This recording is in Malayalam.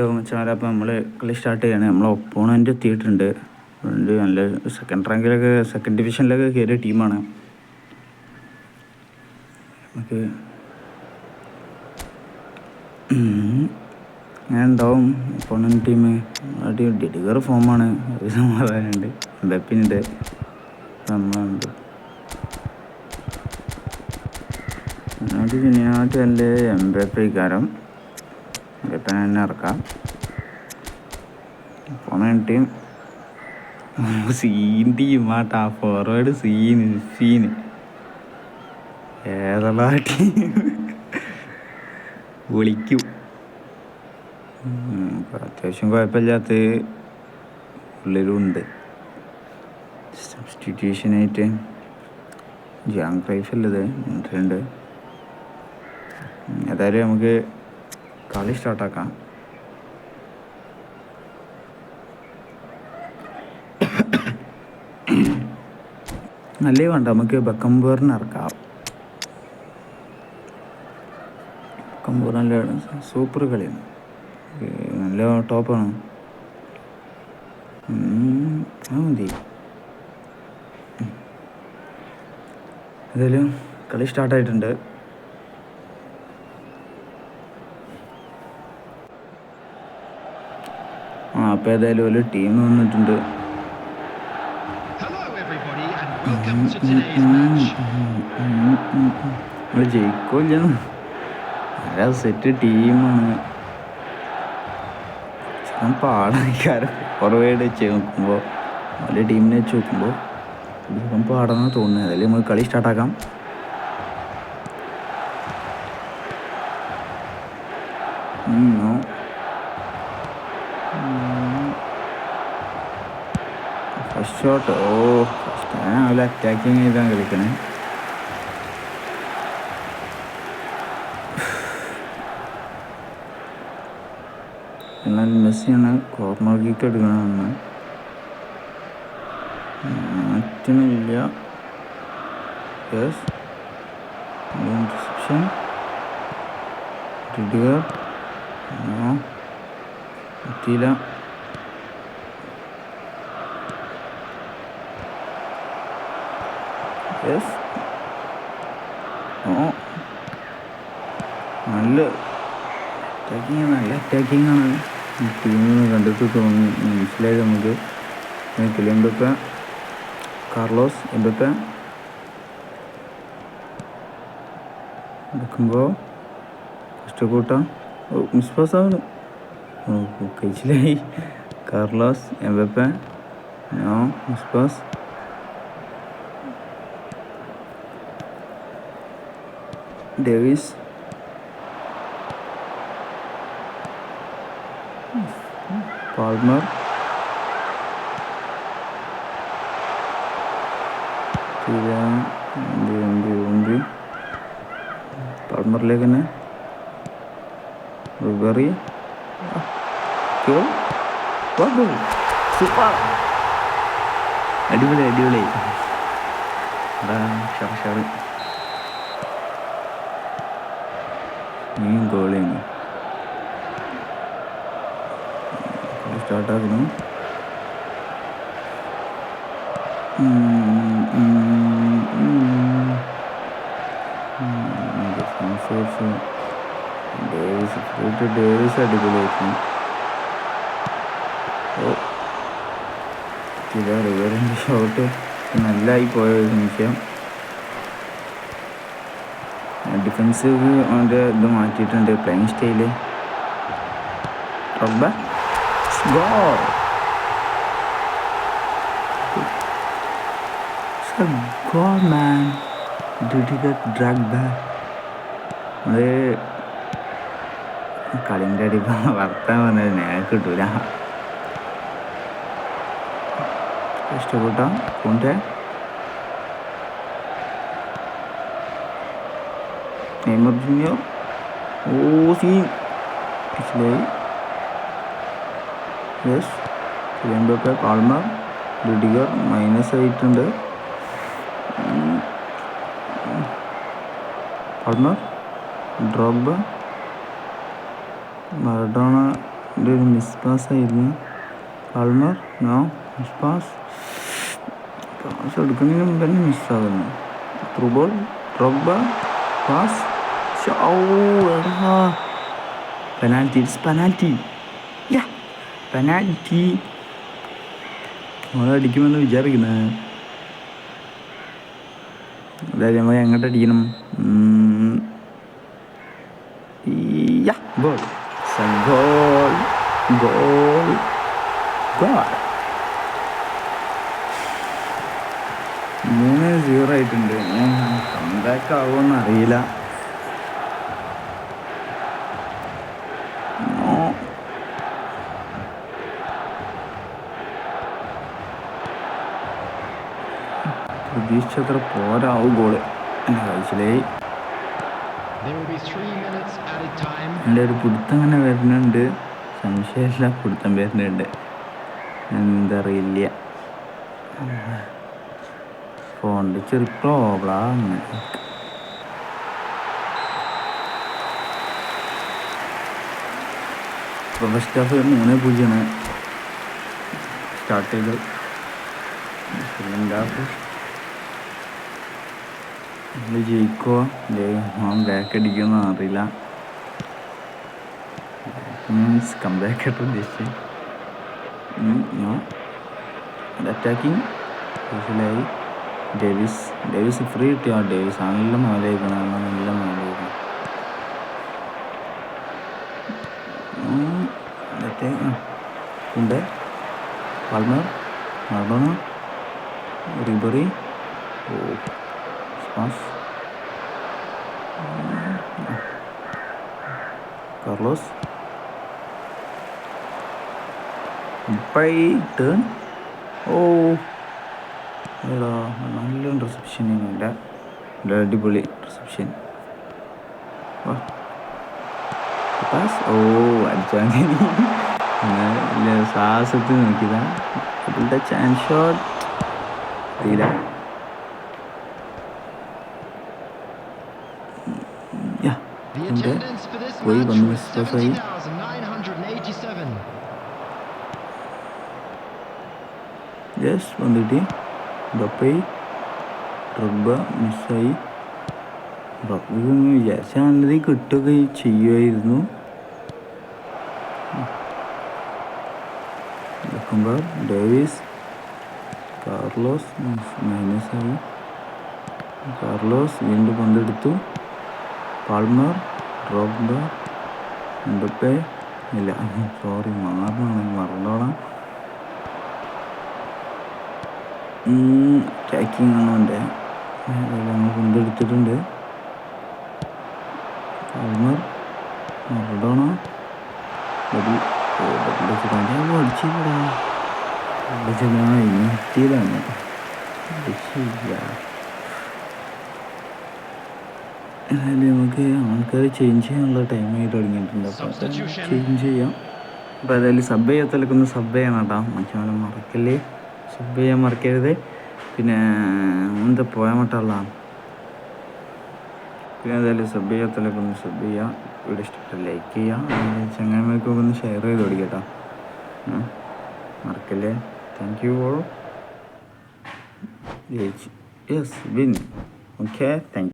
ഹലോ മച്ചാമാരെ അപ്പോൾ നമ്മൾ കളി സ്റ്റാർട്ട് ചെയ്യുകയാണ് നമ്മൾ ഒപ്പോണന്റ് എത്തിയിട്ടുണ്ട്. അതുകൊണ്ട് നല്ല സെക്കൻഡ് റാങ്കിലൊക്കെ സെക്കൻഡ് ഡിവിഷനിലൊക്കെ കയറിയ ടീമാണ് നമുക്ക്. അങ്ങനെ ഉണ്ടാവും. ഒപ്പോണന്റ് ടീം അടി ഡിഡിഗർ ഫോമാണ് ഒരു സമാധാനമുണ്ട് എംബപ്പിനുണ്ട് നമ്മളുണ്ട് അത് എന്റെ നല്ല എംബപ്പിക്കാരം എംബപ്പിനെ തന്നെ ഇറക്കാം. ഒപ്പോണന്റ് ടീം സീൻ ടീമാട്ടാ ഫോർവേഡ് സീൻ സീന് ഏതുള്ള ടീം വിളിക്കും. അത്യാവശ്യം കുഴപ്പമില്ലാത്ത ഉള്ളിലുണ്ട് സബ്സ്റ്റിറ്റ്യൂഷനായിട്ട് ജാങ് റൈഫല്ലത് ഉണ്ട് ഏതായാലും നമുക്ക് കളി സ്റ്റാർട്ടാക്കാം നല്ല വേണ്ട നമുക്ക് ബക്കംബേറിന് ഇറക്കാം. ബക്കംബേർ നല്ല സൂപ്പർ കളിയാണ്. നല്ല ടോപ്പാണ് അത് മതി. ഏതായാലും കളി സ്റ്റാർട്ടായിട്ടുണ്ട് അപ്പോൾ ഏതായാലും ഒരു ടീം വന്നിട്ടുണ്ട്. നമ്മൾ ജയിക്കില്ല. സെറ്റ് ടീമാണ് ഞാൻ പാടാനിക്കാരം കുറവേട് വെച്ച് നോക്കുമ്പോൾ വലിയ ടീമിനെ വെച്ച് നോക്കുമ്പോൾ ഇപ്പം പാടാന്ന് തോന്നുന്നത് അതിൽ നമ്മൾ കളി സ്റ്റാർട്ടാക്കാം ഉം, ഫസ്റ്റ് ഷോട്ട് ഓ ഫസ്റ്റ് അവൽ അറ്റാക്കിങ് ചെയ്താണ് കളിക്കണേ. എന്നാൽ മെസ്സിയാണ് കോർണർ കിക്ക് എടുക്കണമെന്ന് മാറ്റണില്ല യെസ് റിസപ്ഷൻ റിഡിഗർ എത്തിയില്ല. യെസ് ഓ. നല്ല അറ്റാക്കിങ് നല്ല അറ്റാക്കിങ് ആണ്. ടീമിന് കണ്ടിട്ട് തോന്നി മനസ്സിലായി നമുക്ക്. എന്തൊക്കെ കാർലോസ് എന്തൊക്കെ എടുക്കുമ്പോൾ ഫസ്റ്റ് കൂട്ടം. ഓ മിസ് പാസ് ആവുന്നു ഓ കഴിച്ചില്ലായി Carlos Mbappe no miss pass Davis Palmer ഉണ്ട് ഉണ്ട് ഉണ്ട് പാൾമറിലേക്ക് തന്നെ റിബറി സൂപ്പർ അടിപൊളി അടിപൊളി എടാ ഷാർ ഷാർ ഗോൾ ഗോളിയാണ് സ്റ്റാർട്ടാക്കുന്നു അടിപൊളിയായിരുന്നു ഓ ഷോട്ട് നല്ലതായി പോയ നിമിഷം. ഡിഫൻസീവ് അവന്റെ ഇത് മാറ്റിയിട്ടുണ്ട് പ്ലെയിങ് സ്റ്റൈൽ റബ്ബ. man. Did he get dragged back? അത് കളിന്റെ അടി വർത്താൻ പറഞ്ഞത് നേരെ കിട്ടൂല. ഇഷ്ടപ്പെട്ടോ? പൂണ്ടെ ജൂനിയർ ഓ സീൻ മനസ്സിലായി യെസ് കിലിയമ്പൊക്കെ കാൾമർ ലുഡിഗർ മൈനസ് ആയിട്ടുണ്ട് കാൾമർ ഡ്രോബ് മറഡോണ എന്റെ ഒരു മിസ് പാസ് ആയിരുന്നു. Palmer no miss pass pass എടുക്കുന്നതിന് മുമ്പ് തന്നെ മിസ്സാകുന്നു through ഡ്രോബ pass penalty it's penalty yeah penalty നമ്മൾ അടിക്കുമെന്ന് വിചാരിക്കുന്നത് അതായത് നമ്മൾ എങ്ങോട്ട് അടിക്കണം? ഗോൾ ഗോൾ ഗോൾ ഗോൾ മൂന്ന് സീറോ ആയിട്ടുണ്ട്. കമ്പാക്ക് ആവുമെന്ന് അറിയില്ല. പ്രതീക്ഷിച്ചത്ര പോരാവും ഗോൾ. എന്റെ time. എന്റെ ഒരു പിടുത്തം അങ്ങനെ വരുന്നുണ്ട്. സംശയമില്ല പിടുത്തം വരുന്നുണ്ട്. എന്തറിയില്ല. ഫോണിന്റെ ചെറു പ്രോബ്ലമാണ് ഫസ്റ്റ് ഹാഫ് മൂന്ന് പൂജ്യമാണ്. സ്റ്റാർട്ട് ചെയ്ത്. സെക്കൻഡ് ഹാഫ് നമ്മൾ ജയിക്കോ ഞാൻ ബാക്ക് അടിക്കുമെന്ന് അറിയില്ല. മീൻസ് കംബാക്ക് ആയിട്ട് ഉദ്ദേശിച്ച്. അറ്റാക്കിങ് മനസ്സിലായി. ഡേവിസ് ഡേവിസ് ഫ്രീ കിട്ടിയോ? ആ ഡേവിസ് നല്ല മേലേക്കണം നല്ല മേലേക്കണം ഉണ്ട്. പാൽമർ മർഡോണ റിബറി ഓ. സ്പാസ് കാർലോസ് ബൈ ടേൺ ഓ എടാ നല്ല റിസപ്ഷൻ ഇല്ല അടിപൊളി റിസപ്ഷൻ പാസ് ഓ അടിച്ചാൽ സാഹസത്തിൽ നോക്കിയതാ ഡബിൾ ചാൻസ് ഷോട്ട് അറിയില്ല attendance for this പോയി match വന്നു was മിസ്റ്റേക്കായി 70,987. യെസ് വന്നിട്ട് ബപ്പൈ റബ്ബ മിസ്സായി റബ്ബൊന്ന് വിചാരിച്ചാണത് കിട്ടുകയൊക്കെ ചെയ്യുമായിരുന്നു നോക്കുമ്പോൾ ഡേവിസ് കാർലോസ് മൈനസായി കാർലോസ് വീണ്ടും പന്തെടുത്തു പാൾമർ റോബ്ബ എംബപ്പെ ഇല്ല സോറി മാറണം മറന്നോളാം ട്രാക്കിംഗ് ആണ് എന്റെ നമ്മൾ കൊണ്ടെടുത്തിട്ടുണ്ട് Palmer Maradona double double double അടിച്ചില്ലടാ അടിച്ചില്ല ഇന്നെത്തിയതാണ് അടിച്ചില്ല എന്നാലും നമുക്ക് ആൾക്കാർ ചേഞ്ച് ചെയ്യാനുള്ള ടൈമായി തുടങ്ങിയിട്ടുണ്ട്. അപ്പോൾ ചേഞ്ച് ചെയ്യാം. അപ്പോൾ ഏതായാലും സബ് ചെയ്യത്തിലൊക്കെ ഒന്ന് സബ് ചെയ്യണം കേട്ടോ മറ്റേ മറക്കല്ലേ. സബ് ചെയ്യാൻ മറക്കരുത്. പിന്നെ എന്താ പോയാൽ മട്ടുള്ള പിന്നെ ഏതായാലും സബ് ചെയ്യാത്തലൊക്കെ ഒന്ന് സബ് ചെയ്യാം വീഡിയോ ഇഷ്ടപ്പെട്ട ലൈക്ക് ചെയ്യാം ചങ്ങായിമാർക്കൊക്കെ ഒന്ന് ഷെയർ ചെയ്ത് കൊടുക്കട്ടോ മറക്കല്ലേ. Thank you all yes win okay thank